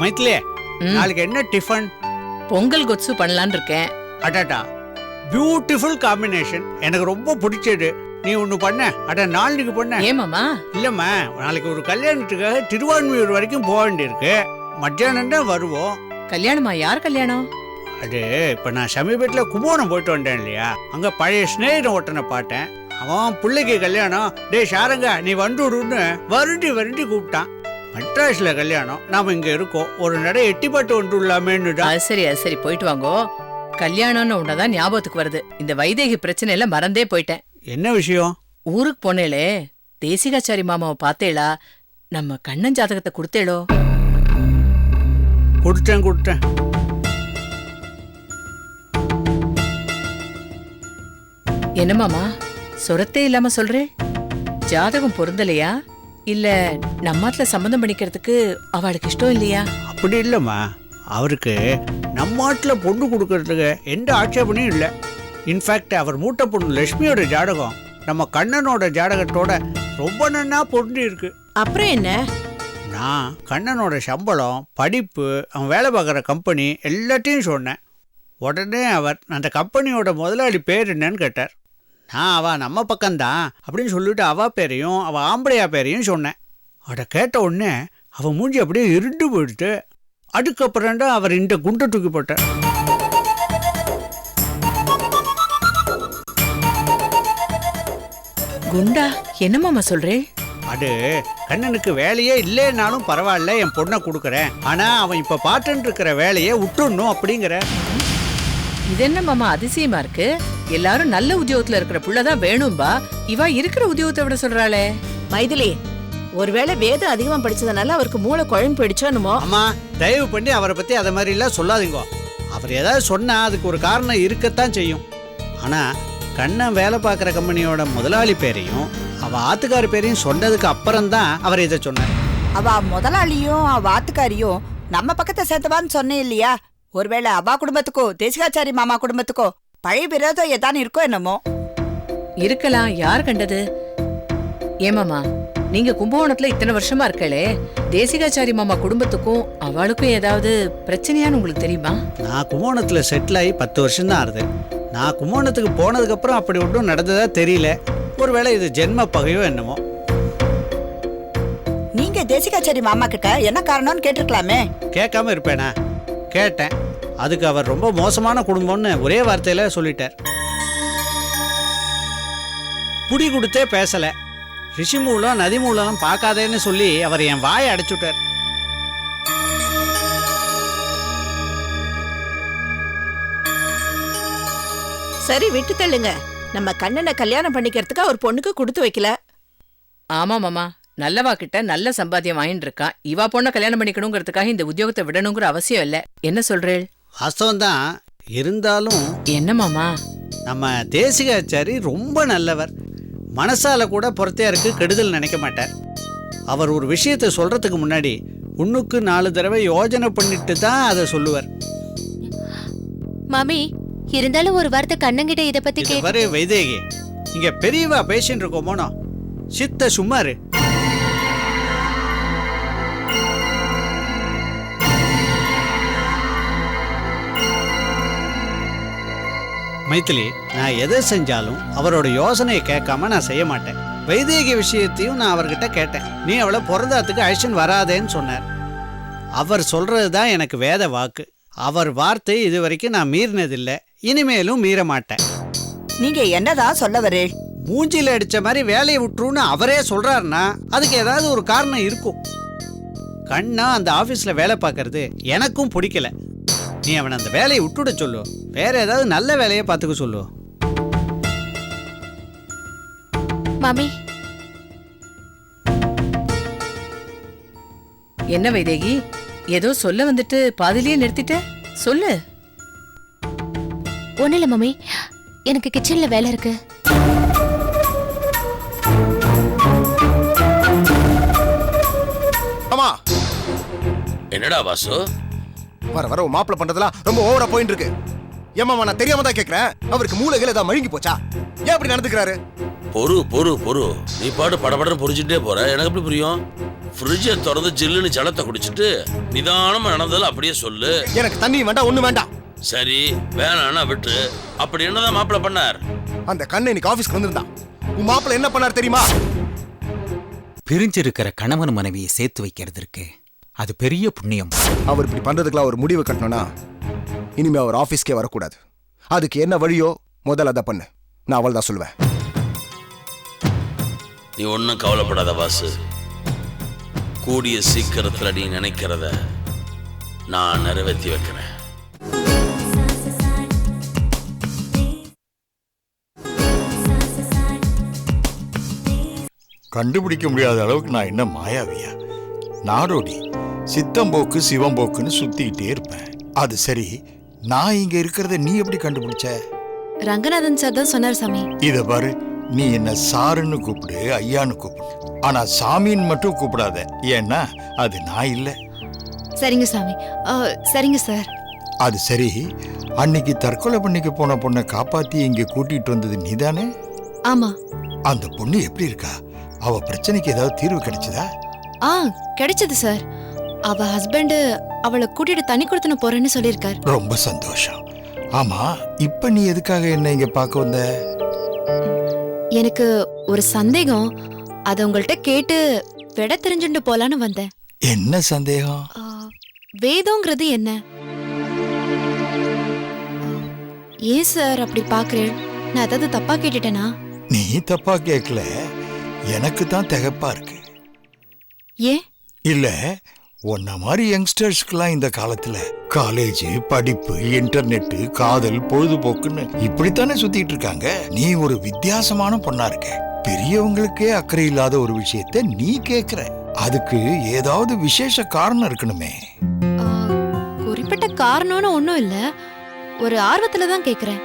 மைத்திலே. நாளைக்கு என்ன டிஃபன் பொங்கல் கொத்து பண்ணலான்னு இருக்கேன். அடாடா பியூட்டிஃபுல் காம்பினேஷன் எனக்கு ரொம்ப பிடிச்சது. நீ ஒன்று பண்ண. அட நாளைக்கு பண்ண. ஏமாமா இல்லைம்மா நாளைக்கு ஒரு கல்யாணத்துக்காக திருவான்மையூர் வரைக்கும் போக வேண்டியிருக்கு. மத்தியானம் தான் வருவோம். கல்யாணமா? யார் கல்யாணம்? அது இப்போ நான் சமீபத்தில் கும்போணம் போயிட்டு வந்தேன் இல்லையா? அங்கே பழைய ஸ்நேகிதன் ஒருத்தனை பார்த்தேன். அவன் பிள்ளைக்கு கல்யாணம். டேய் சாரங்க நீ வந்துடுன்னு வருண்டி வருண்டி கூப்பிட்டான். மெட்ராஸில் கல்யாணம். நாம் இங்கே இருக்கோம். ஒரு நடை எட்டிப்பாட்டு வந்துடலாமேன்னு தான். அது சரி அது சரி. போயிட்டு வாங்கோ. கல்யாணம்னு உன்னதான் ஞாபகத்துக்கு வருது. இந்த வைதேகி பிரச்சனையில மறந்தே போயிட்டேன். என்ன விஷயம்? ஊருக்கு போனேளே. தேசிகாச்சாரி மாமாவை பார்த்தேளா? நம்ம கண்ணன் ஜாதகத்தை கொடுத்தேளோ? கொடுத்தேன் கொடுத்தேன். என்ன மாமா? சொரத்தே இல்லாம சொல்றே? ஜாதகம் பொருந்தலையா? இல்ல நம்மாட்ல சம்மந்தம் பண்ணிக்கிறதுக்கு அவளுக்கு இஷ்டம் இல்லையா? அப்படி இல்லைம்மா. அவருக்கு நம்ம நாட்டில் பொண்ணு கொடுக்கறதுக்கு எந்த ஆட்சேபனையும் இல்லை. இன்ஃபேக்ட் அவர் மூட்டை பொண்ணு லட்சுமியோட ஜாதகம் நம்ம கண்ணனோட ஜாதகத்தோட ரொம்ப நன்னா பொருந்தி இருக்கு. அப்புறம் என்ன? நான் கண்ணனோட சம்பளம் படிப்பு அவன் வேலை பார்க்குற கம்பெனி எல்லாத்தையும் சொன்னேன். உடனே அவர் அந்த கம்பெனியோட முதலாளி பேர் என்னன்னு கேட்டார். நான் அவ நம்ம பக்கம்தான் அப்படின்னு சொல்லிட்டு அவ பேரையும் அவ ஆம்பளையா பேரையும் சொன்னேன். அட கேட்ட உடனே அவன் மூஞ்சி அப்படியே இருண்டு போயிடுத்து அதுக்கப்புறம் தான் அவர் இந்த குண்டை தூக்கி போட்டார். குண்டா என்ன மாமா சொல்றே? அது கண்ணனுக்கு வேலையே இல்லைன்னாலும் பரவாயில்ல என் பொண்ணை கொடுக்குறேன். ஆனால் அவன் இப்போ பார்த்துட்டு இருக்கிற வேலையை விட்டுடணும் அப்படிங்கிற. இது என்ன மாமா அதிசயமா இருக்கு? எல்லாரும் நல்ல உத்தியோகத்துல இருக்கிற புள்ளதான் வேணும்பா. இவ இருக்கிற உத்தியோகத்தை விட சொல்றாளே. மைதிலி ஒருவேளை வேதம் அதிகமா படிச்சதுனால அவருக்கு மூளை குழம்பு போயிடுச்சோ என்னமோ அம்மா தயவு பண்ணி அவரை பற்றி அதை மாதிரிலாம் சொல்லாதீங்க. அவர் ஏதாவது சொன்னால் அதுக்கு ஒரு காரணம் இருக்கத்தான் செய்யும். ஆனால் கண்ணன் வேலை பார்க்குற கம்பெனியோட முதலாளி பேரையும் அவள் ஆத்துக்கார பேரையும் சொன்னதுக்கு அப்புறம்தான் அவர் இதை சொன்னார். அவ முதலாளியும் அவ ஆத்துக்காரியும் நம்ம பக்கத்தை சேர்த்தவான்னு சொன்னேன் இல்லையா? ஒருவேளை அவா குடும்பத்துக்கோ தேசிகாச்சாரி மாமா குடும்பத்துக்கோ பழைய விரோதம் ஏதானு இருக்கோ என்னமோ? இருக்கலாம். யார் கண்டது? ஏமாமா நீங்க கும்பகோணத்துல இத்தனை வருஷமா இருக்களே தேசிகாச்சாரி மாமா குடும்பத்துக்கும் அவளுக்கும் ஏதாவது பிரச்சனையான்னு உங்களுக்கு தெரியுமா? நான் கும்போணத்தில் செட்டில் ஆகி பத்து வருஷம்தான் ஆறுது. நான் கும்போணத்துக்கு போனதுக்கப்புறம் அப்படி ஒன்றும் நடந்ததா தெரியல. ஒருவேளை இது ஜென்ம பகையோ என்னமோ. நீங்க தேசிகாச்சாரி மாமா கிட்ட என்ன காரணம்னு கேட்டிருக்கலாமே? கேட்காம இருப்பேனா? கேட்டேன். அதுக்கு அவர் ரொம்ப மோசமான குடும்பம்னு ஒரே வார்த்தையில சொல்லிட்டார். புடி கொடுத்தே பேசல. ரிஷி மூலம் நதி மூலம் பார்க்காதேன்னு சொல்லி அவர் என் வாயை அடைச்சுட்டார். சரி விட்டு தள்ளுங்க. நம்ம கண்ணனை கல்யாணம் பண்ணிக்கிறதுக்கு அவர் பொண்ணுக்கு கொடுத்து வைக்கல. ஆமா மாமா. நல்லவா கிட்ட நல்ல சம்பாத்தியம் வாங்கிட்டு இருக்கான் இவா பொண்ண கல்யாணம் பண்ணிக்கணுங்கிறதுக்காக இந்த உத்தியோகத்தை விடணுங்கிற அவசியம் இல்ல. என்ன சொல்றேள்? வாஸ்தவம் தான் இருந்தாலும் என்ன மாமா? நம்ம தேசிகாச்சாரி ரொம்ப நல்லவர். மனசால கூட பொறுத்தையாருக்கு கெடுதல் நினைக்க மாட்டார். அவர் ஒரு விஷயத்தை சொல்றதுக்கு முன்னாடி ஒண்ணுக்கு நாலு தடவை யோஜனை பண்ணிட்டு தான் அதை சொல்லுவார். மாமி இருந்தாலும் ஒரு வார்த்தை கண்ணங்கிட்ட இத பத்தி வரை வைதேகி. இங்க பெரியவா பேசிட்டு இருக்கோமோனோ? சித்த சும்மாரு மைத்திலி நான் எதை செஞ்சாலும் அவரோட யோசனையை கேட்காம நான் செய்ய மாட்டேன். வைதேகி விஷயத்தையும் நான் அவர்கிட்ட கேட்டேன். நீ அவளை பிறந்தாத்துக்கு அழிச்சுன்னு வராதேன்னு சொன்னார். அவர் சொல்றது தான் எனக்கு வேத வாக்கு. அவர் வார்த்தை இது வரைக்கும் நான் மீறினதில்லை. இனிமேலும் மீற மாட்டேன். நீங்க என்னதான் சொல்ல வரே? மூஞ்சில அடிச்ச மாதிரி வேலையை விட்டுருன்னு அவரே சொல்றாருன்னா அதுக்கு ஏதாவது ஒரு காரணம் இருக்கும். கண்ணா அந்த ஆபீஸ்ல வேலை பார்க்கறது எனக்கும் பிடிக்கல. நீ அவனை அந்த வேலையை விட்டுட சொல்லு. வேற ஏதாவது நல்ல வேலையை பார்த்துக்க சொல்லு. மாமி. என்ன வைதேகி? ஏதோ சொல்ல வந்துட்டு பாதிலேயே நிறுத்திட்ட? சொல்லு. ஒண்ணு இல்ல மாமி. எனக்கு கிச்சன்ல வேலை இருக்கு. ஆமா என்னடா வாசு? வர வர உன் மாப்பிள பண்றதெல்லாம் ரொம்ப ஓவரா போயிட்டு இருக்கு ஏமா நான் தெரியாம தான் கேக்குறேன். அவருக்கு மூளைகள் ஏதாவது மழுங்கி போச்சா? ஏன் அப்படி நடந்துக்கிறாரு? பொறு பொறு பொறு. நீ பாட்டு படபடன்னு புரிஞ்சுட்டே போற. எனக்கு எப்படி புரியும்? ஃப்ரிட்ஜை திறந்து ஜில்லுன்னு ஜலத்தை குடிச்சிட்டு நிதானமா நடந்ததில் அப்படியே சொல்லு. எனக்கு தண்ணி வேண்டாம் ஒண்ணு வேண்டாம். சரி வேணான்னா விட்டு அப்படி என்னதான் மாப்பிள்ள பண்ணார்? அந்த கண்ணை இன்னைக்கு ஆபீஸ்க்கு வந்திருந்தான். உன் மாப்பிள்ள என்ன பண்ணார் தெரியுமா? பிரிஞ்சிருக்கிற கணவன் மனைவியை சேர்த்து வைக்கிறது இருக்கு அது பெரிய புண்ணியம். அவர் இப்படி பண்றதுக்குலாம் ஒரு முடிவு கட்டணும்னா இனிமே அவர் ஆபீஸ்க்கே வரக்கூடாது. அதுக்கு என்ன வழியோ முதல்ல அதை பண்ணு. நான் அவள் தான் சொல்லுவேன் நீ ஒன்றும் கவலைப்படாத வாசு கூடிய சீக்கிரத்தில் நீ நினைக்கிறத நான் நிறைவேற்றி வைக்கிறேன். கண்டுபிடிக்க முடியாத அளவுக்கு நான் என்ன மாயாவியா? நாடோடி சித்தம்போக்கு சிவம்போக்குன்னு சுத்திக்கிட்டே இருப்பேன். அது சரி நான் இங்க இருக்கிறத நீ எப்படி கண்டுபிடிச்ச? ரங்கநாதன் சார் தான் சொன்னார் சாமி. இத பாரு நீ என்ன சாருன்னு கூப்பிடு ஐயான்னு கூப்பிடு. ஆனா சாமின்னு மட்டும் கூப்பிடாத. ஏன்னா அது நான் இல்ல. சரிங்க சாமி. சரிங்க சார். அது சரி. அன்னைக்கு தற்கொலை பண்ணிக்க போன பொண்ணை காப்பாத்தி இங்க கூட்டிட்டு வந்தது நீதானே? ஆமா. அந்த பொண்ணு எப்படி இருக்கா? அவ பிரச்சனைக்கு ஏதாவது தீர்வு கிடைச்சதா? ஆ கிடைச்சது சார். அவ ஹஸ்பண்ட் அவளை கூட்டிட்டு தனி கொடுத்துன போறேன்னு சொல்லியிருக்கார். ரொம்ப சந்தோஷம். ஆமா இப்ப நீ எதுக்காக என்ன இங்க பார்க்க வந்த? எனக்கு ஒரு சந்தேகம். அதை உங்கள்கிட்ட கேட்டு விட தெரிஞ்சுட்டு போலான்னு வந்தேன். என்ன சந்தேகம்? ஆ, வேதம்ங்கிறது என்ன? ஏன் சார் அப்படி பாக்குறேன் நான் ஏதாவது தப்பா கேட்டுட்டேனா? நீ தப்பா கேட்கல. எனக்கு தான் திகப்பா இருக்கு. ஏன்? இல்ல உன்ன மாதிரி யங்ஸ்டர்ஸ்க்குலாம் இந்த காலத்துல காலேஜ் படிப்பு இன்டர்நெட் காதல் பொழுதுபோக்குன்னு இப்படித்தானே சுத்திட்டு இருக்காங்க. நீ ஒரு வித்தியாசமான பொண்ணா இருக்க. பெரியவங்களுக்கே அக்கறை இல்லாத ஒரு விஷயத்த நீ கேக்குற. அதுக்கு ஏதாவது விசேஷ காரணம் இருக்கணுமே. குறிப்பிட்ட காரணம்னு ஒன்றும் இல்ல. ஒரு ஆர்வத்துல தான் கேக்குறேன்.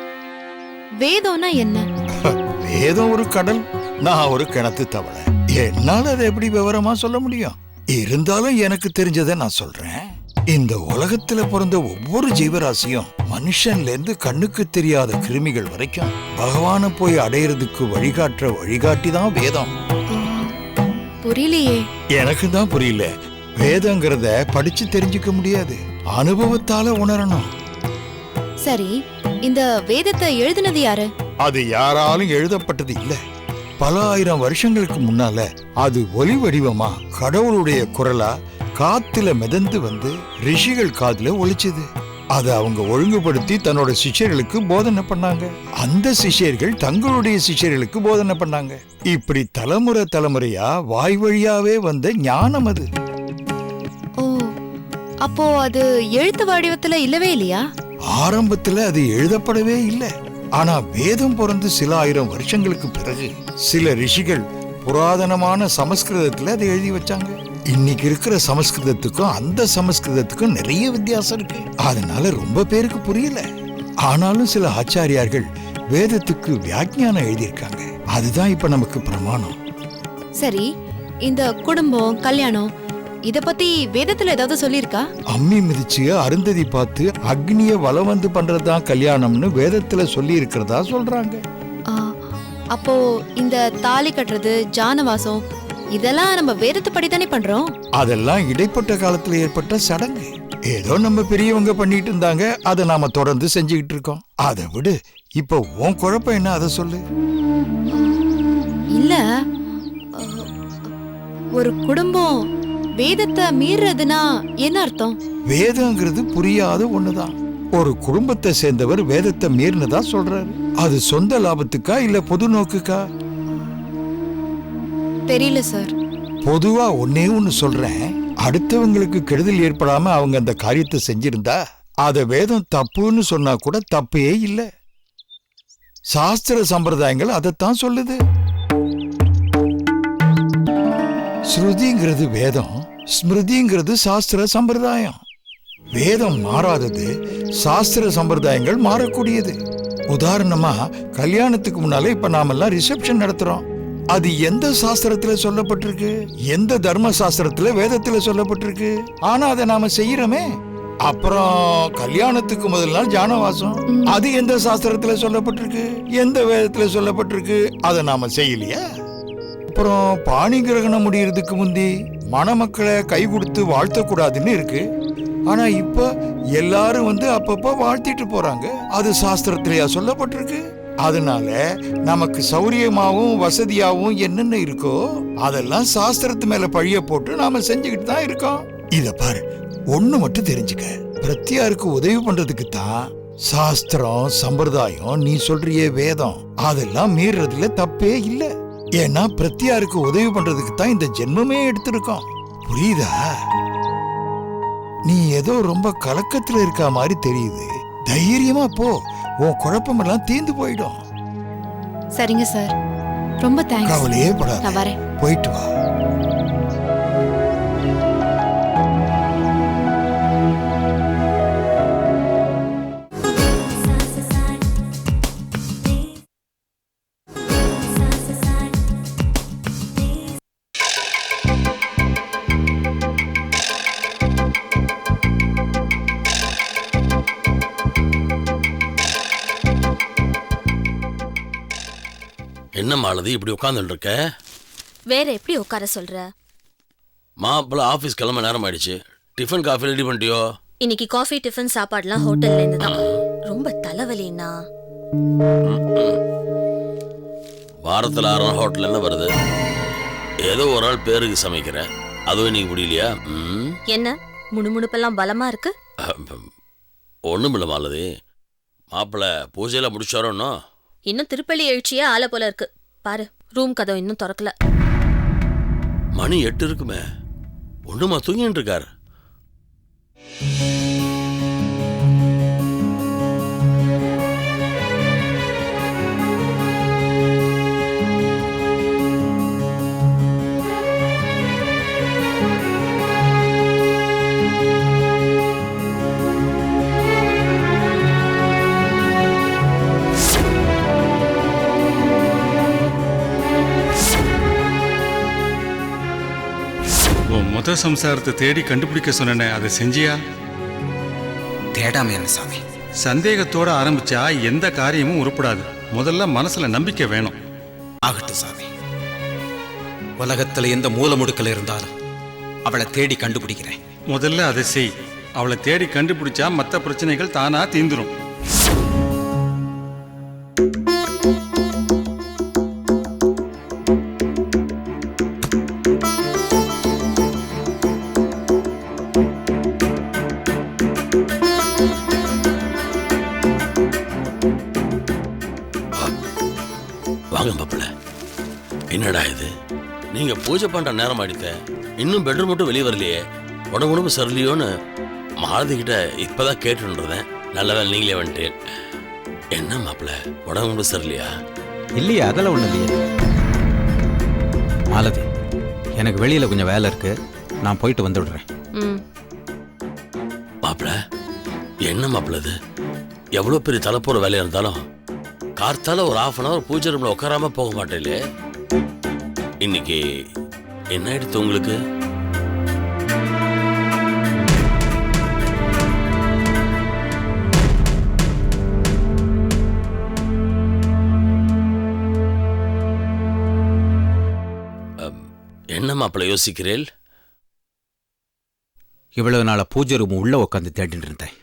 வேதம்னா என்ன? வேதம் ஒரு கடல் நான் ஒரு கிணத்து தவளை. என்னால அதை எப்படி விவரமா சொல்ல முடியும்? இருந்தாலும் எனக்கு தெரிஞ்சதை நான் சொல்றேன். இந்த உலகத்துல பிறந்த ஒவ்வொரு ஜீவராசியும் மனுஷன்ல இருந்து கண்ணுக்கு தெரியாத கிருமிகள் வரைக்கும் பகவானை போய் அடையறதுக்கு வழிகாட்டுற வழிகாட்டி தான் வேதம். புரியலையே. எனக்கு தான் புரியல. வேதங்கிறத படிச்சு தெரிஞ்சுக்க முடியாது. அனுபவத்தால உணரணும். சரி இந்த வேதத்தை எழுதினது யாரு? அது யாராலும் எழுதப்பட்டது இல்ல. பல ஆயிரம் வருஷங்களுக்கு முன்னால அது ஒலி வடிவமா கடவுளுடைய குரலா காத்துல மிதந்து வந்து ரிஷிகள் காதுல ஒலிச்சது. அதை அவங்க ஒழுங்குபடுத்தி தன்னோட சிஷ்யர்களுக்கு போதனை பண்ணாங்க. அந்த சிஷ்யர்கள் தங்களுடைய சிஷ்யர்களுக்கு போதனை பண்ணாங்க. இப்படி தலைமுறை தலைமுறையா வாய் வழியாவே வந்த ஞானம் அது. ஓ அப்போ அது எழுத்து வடிவத்துல இல்லவே இல்லையா? ஆரம்பத்துல அது எழுதப்படவே இல்லை. ஆனா வேதம் பிறந்து சில ஆயிரம் வருஷங்களுக்கு பிறகு சில ரிஷிகள் புராதனமான சமஸ்கிருதத்துல அதை எழுதி வச்சாங்க. இன்னைக்கு இருக்கிற சமஸ்கிருதத்துக்கும் அந்த சமஸ்கிருதத்துக்கும் நிறைய வித்தியாசம் இருக்கு. அதனால ரொம்ப பேருக்கு புரியல. ஆனாலும் சில ஆச்சாரியார்கள் வேதத்துக்கு வியாக்கியானம் எழுதியிருக்காங்க. அதுதான் இப்ப நமக்கு பிரமாணம். சரி இந்த குடும்பம் கல்யாணம் இத பத்தி வேதத்துல ஏதாவது சொல்லியிருக்கா? அம்மி மிதிச்சு அருந்ததி பார்த்து அக்னிய வலம் வந்து பண்றதுதான் கல்யாணம்னு வேதத்துல சொல்லி இருக்கிறதா சொல்றாங்க அப்போ இந்த தாலி கட்டுறது ஜானவாசம் இதெல்லாம் நம்ம வேதத்துப்படி தானே பண்றோம்? அதெல்லாம் இடைப்பட்ட காலத்துல ஏற்பட்ட சடங்கு. ஏதோ நம்ம பெரியவங்க பண்ணிட்டு இருந்தாங்க அதை நாம தொடர்ந்து செஞ்சுக்கிட்டு இருக்கோம். அதை விடு இப்ப உன் குழப்பம் என்ன அதை சொல்லு. இல்ல ஒரு குடும்பம் வேதத்தை மீறதுன்னா என்ன அர்த்தம்? வேதங்கிறது புரியாத ஒண்ணுதான். ஒரு குடும்பத்தை சேர்ந்தவர் வேதத்தை மீறினதா சொல்றாரு. அது சொந்த லாபத்துக்கா இல்ல பொது நோக்குக்கா? தெரியல சார். பொதுவா ஒன்னே ஒன்னு சொல்றேன். அடுத்தவங்களுக்கு கெடுதல் ஏற்படாம அவங்க அந்த காரியத்தை செஞ்சிருந்தா அத வேதம் தப்புன்னு சொன்னா கூட தப்பே இல்ல. சாஸ்திர சம்பிரதாயங்கள் அதைத்தான் சொல்லுது. ஸ்ருதிங்கிறது வேதம் ஸ்மிருதிங்கிறது சாஸ்திர சம்பிரதாயம். வேதம் மாறாதது சாஸ்திர சம்பிரதாயங்கள் மாறக்கூடியது. உதாரணமா கல்யாணத்துக்கு முன்னாலே இப்ப நாமெல்லாம் ரிசப்ஷன் நடத்துறோம். அது எந்த சாஸ்திரத்துல சொல்லப்பட்டிருக்கு? எந்த தர்ம சாஸ்திரத்துல வேதத்துல சொல்லப்பட்டிருக்கு? ஆனா அதை நாம செய்யறோமே. அப்புறம் கல்யாணத்துக்கு முதல் நாள் ஜானவாசம். அது எந்த சாஸ்திரத்துல சொல்லப்பட்டிருக்கு? எந்த வேதத்துல சொல்லப்பட்டிருக்கு? அதை நாம செய்யலையா? அப்புறம் பாணி கிரகணம் முடியறதுக்கு முந்தி மணமக்களை கை கொடுத்து வாழ்த்தக்கூடாதுன்னு இருக்கு. ஆனா இப்ப எல்லாரும் வந்து அப்பப்போ வாழ்த்திட்டு போறாங்க. அது சாஸ்திரத்திலேயா சொல்லப்பட்டிருக்கு? அதனால நமக்கு சௌரியமாகவும் வசதியாகவும் என்னென்ன இருக்கோ அதெல்லாம் சாஸ்திரத்து மேல பழிய போட்டு நாம செஞ்சுக்கிட்டு தான் இருக்கோம். இத பாரு ஒண்ணு மட்டும் தெரிஞ்சுக்க. பிரத்தியாருக்கு உதவி பண்றதுக்கு தான் சாஸ்திரம் சம்பிரதாயம் நீ சொல்றிய வேதம் அதெல்லாம் மீறதுல தப்பே இல்லை. ஏன்னா பிரத்தியாருக்கு உதவி பண்றதுக்கு தான் இந்த ஜென்மமே எடுத்திருக்கோம். புரியுதா? நீ ஏதோ ரொம்ப கலக்கத்துல இருக்க மாதிரி தெரியுது. தைரியமா போ. உன் குழப்பமெல்லாம் தீர்ந்து போயிடும். சரிங்க சார். ரொம்ப தேங்க்ஸ் கவலையே படாத. போயிட்டு வா. மாலதி இப்படி உட்காந்துட்டு இருக்க வேற எப்படி உட்கார சொல்ற? மாப்பிள்ள ஆஃபீஸ் கிளம்ப நேரம் ஆயிடுச்சு டிஃபன் காஃபி ரெடி பண்ணிட்டியோ? இன்னைக்கு காஃபி டிஃபன் சாப்பாடுலாம் ஹோட்டல்ல இருந்து தான் ரொம்ப தலைவலின்னா வாரத்தில் ஆறு நாள் ஹோட்டல்ல இருந்து வருது? ஏதோ ஒரு நாள் பேருக்கு சமைக்கிற. அதுவும் இன்னைக்கு முடியலையா? என்ன? முணுமுணுப்பெல்லாம் பலமா இருக்கு? ஒன்றும் இல்லை மாலதி. மாப்பிள்ள பூஜையில் முடிச்சாரோ இன்னும் திருப்பள்ளி எழுச்சியே ஆள போல இருக்கு. பாரு ரூம் கதவு இன்னும் திறக்கல. மணி எட்டு இருக்குமே. ஒண்ணுமா தூங்கிட்டு இருக்காரு முத சம்சாரத்தை தேடி கண்டுபிடிக்க சொன்னேனே அதை செஞ்சியா? தேடாம என்ன சாமி. சந்தேகத்தோட ஆரம்பிச்சா எந்த காரியமும் உருப்படாது. முதல்ல மனசுல நம்பிக்கை வேணும். ஆகட்டும் சாமி. உலகத்துல எந்த மூல முடுக்கல இருந்தாலும் அவளை தேடி கண்டுபிடிக்கிறேன். முதல்ல அதை செய். அவளை தேடி கண்டுபிடிச்சா மற்ற பிரச்சனைகள் தானா தீந்துரும். என்னடா இது? நீங்க பூஜை பண்ற நேரம் ஆயிடுத்த இன்னும் பெட்ரூம் மட்டும் வெளியே வரலையே. உடம்பு உடம்பு சரியில்லையோன்னு மாலதி கிட்ட இப்பதான் கேட்டுன்றதேன் நல்ல வேலை நீங்களே வந்துட்டேன் என்ன மாப்பிள்ள? உடம்பு உடம்பு சரியில்லையா? இல்லையே அதெல்லாம் ஒண்ணும் இல்லையே. மாலதி எனக்கு வெளியில கொஞ்சம் வேலை இருக்கு. நான் போயிட்டு வந்து விடுறேன். ம். மாப்பிள்ள என்ன மாப்பிள்ள இது? எவ்வளோ பெரிய தலைப்போற வேலையா இருந்தாலும் கார்த்தால ஒரு half அன் ஹவர் பூஜை ரூம்ல உட்காராம போக மாட்டேலே இன்னைக்கு என்ன எடுத்து உங்களுக்கு? என்ன மாப்பிள்ள யோசிக்கிறேன் இவ்வளவு நாள பூஜை ரூம் உள்ள உட்காந்து தேடிட்டு இருந்தேன்.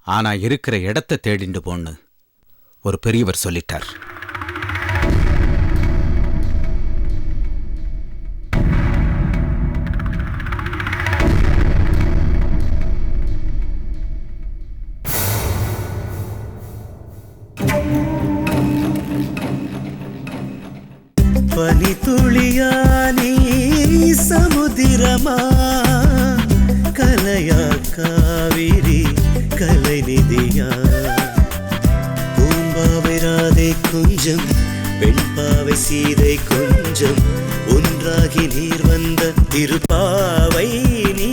ஆனா இருக்கிற இடத்த தேடிண்டு போன்னு ஒரு பெரியவர் சொல்லிட்டார். பனி துளியானி சமுதிரமா? கலையா காவிரி கலைநிதியா பூம்பாவை ராதை கொஞ்சம் பெண்பாவை சீதை கொஞ்சம் ஒன்றாகி நீர் வந்த திருப்பாவை நீ